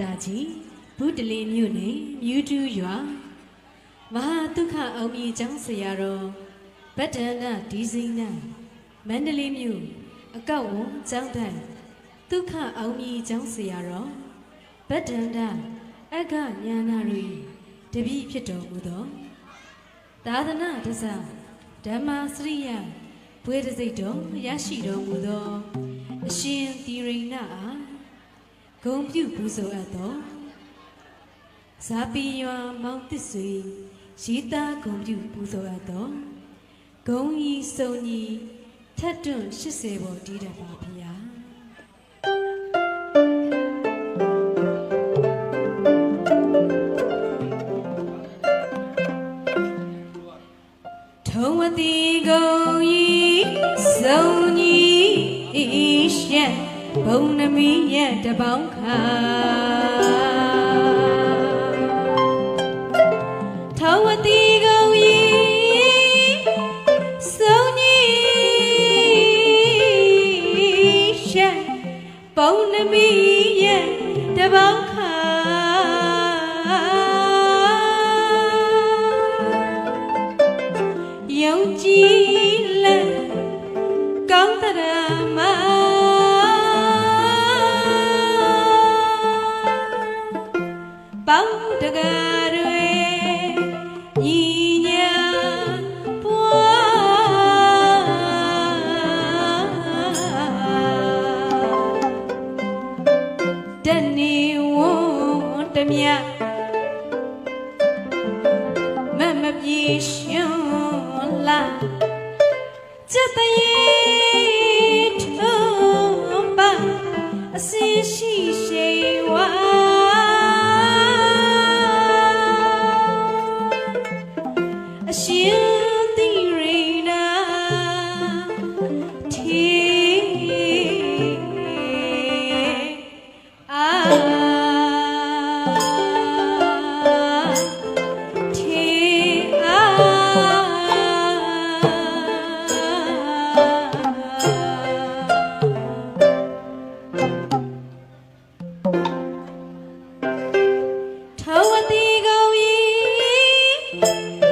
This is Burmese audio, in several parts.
တာကြီးဘုဒ္ဓလင်မြို့နယ်မြူတူရွာမဟာဒုက္ခအောင်မြေကျောင်းဆရာတော်ဗတ္တနာဒီဇိနာမန္တလေးမြို့အကောက်ဝန်ကျောင်းတိုင်ဒုက္ခအောင်မြေကျောင်းဆရာတော်ဗတ္တနာအက္ခညာနာရီတပည့်ဖြစ်တော်မူသောသာသနာတစ္ဆာဓမ္မစရိယဘွေတစိတ်တော်ရရှိတော်မူသောအရှင်သီရိဏအား ဂုံပြုပူဇော်အပ်သောဇာပီရွာမောင်တစ်ဆွေရီတာဂုံပြုပူဇော်အပ်သောဂုံဤစုံဤထက်တွန့်80ပေါ်တည်တတ်ပါဗျာ ဘုံနမီရဲ့တပေါင်းခါ မပြေရှင်လာစက်တရေထုံးပါအစီ ဆုံး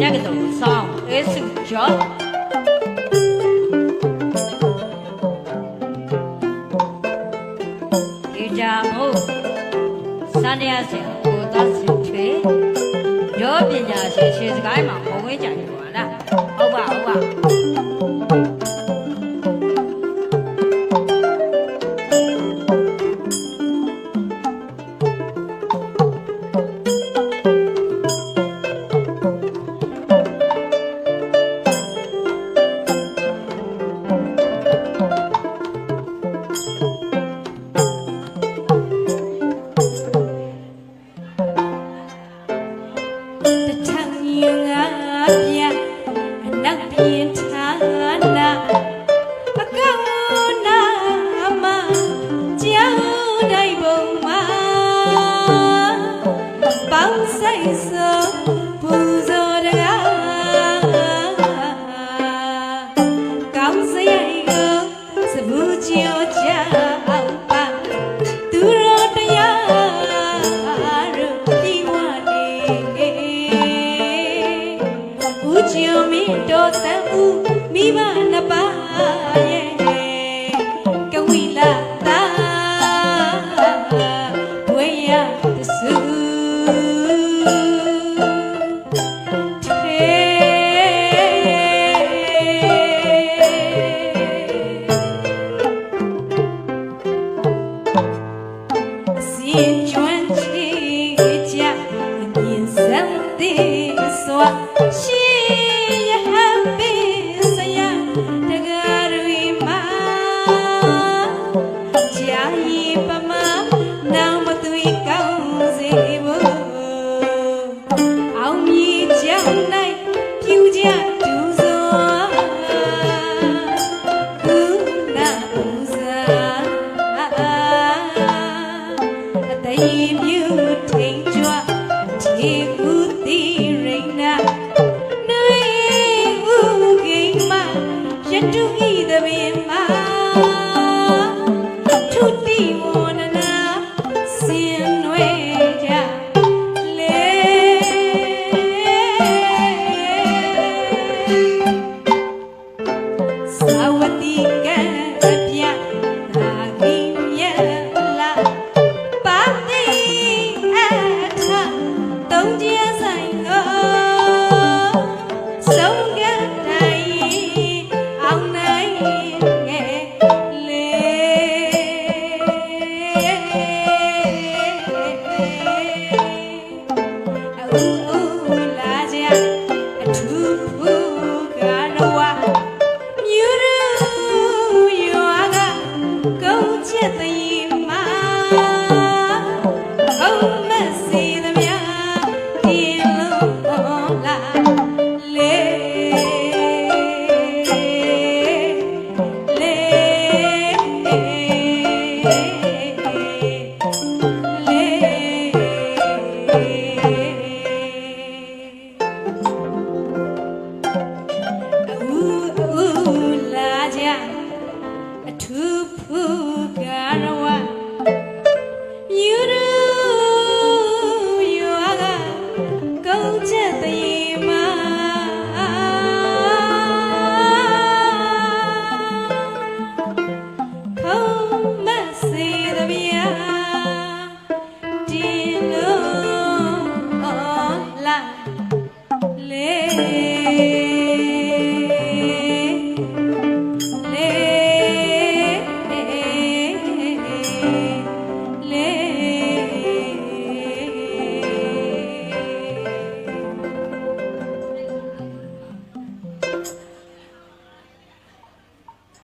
ညကတော်ဆောင်းအေးစုကျော်ဒီကြမို့စန္ဒယာစေကိုသက်စုချွေရောပညာရှင်ရှင်စကိုင်းမှာဘုံဝဲကြတယ်ကွာလားဟုတ်ပါဟုတ်ပါ င်ငါပြ ချူမီတော်ဆန်ဦးမိဘနှစ်ပါ